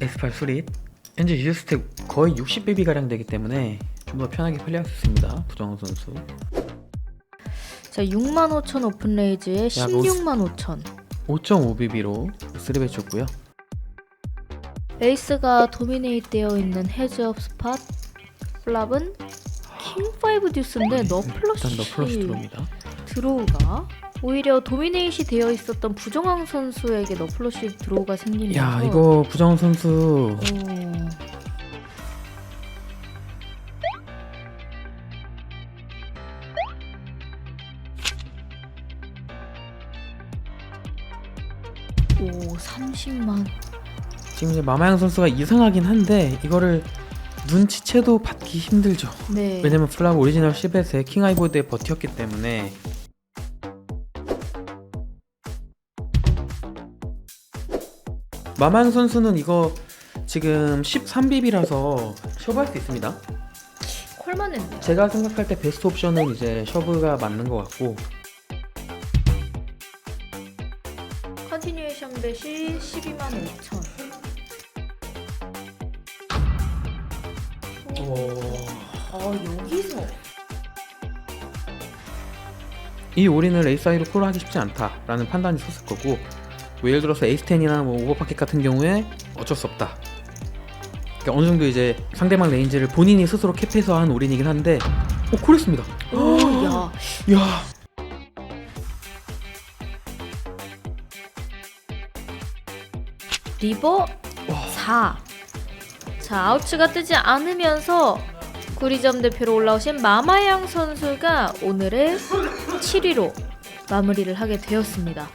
S8 수릿 현재 유저 스택 거의 60배비 가량 되기 때문에 좀 더 편하게 플레이할 수 있습니다 부정호 선수. 자 65,000 오픈레이즈에 야, 너- 165,000 5.5BB로 3배 줬고요. 레이스가 도미네이트 되어 있는 헤즈업 스팟. 플랍은 킹5 듀스인데 너플러시 더 플러시 들어옵니다. 드로우가 오히려 도미네이시 되어 있었던 부정왕 선수에게 너플러시 드로우가 생기면서 야 이거 부정호 선수. 오, 오 30만. 지금 이제 마마양 선수가 이상하긴 한데 이거를 눈치채도 받기 힘들죠. 네. 왜냐면 플랍 오리지널 10에 킹 아이보드에 버텼기 때문에 마마양 선수는 이거 지금 13빕이라서 셔브할 수 있습니다. 콜만 했네요 제가 생각할 때 베스트 옵션은 이제 셔브가 맞는 것 같고. 컨티뉴에이션 벳이 12만 5천. 어 여기서. 이 올인을 에이사이로 콜하기 쉽지 않다라는 판단이 섰을 거고 뭐 예를 들어서 에이스10이나 뭐 오버파켓 같은 경우에 어쩔 수 없다. 그러니까 어느 정도 이제 상대방 레인지를 본인이 스스로 캡해서 한 올인이긴 한데 어 콜했습니다. 오 야. 야. 리버 4. 자, 아우츠가 뜨지 않으면서 구리점 대표로 올라오신 마마양 선수가 오늘의 7위로 마무리를 하게 되었습니다.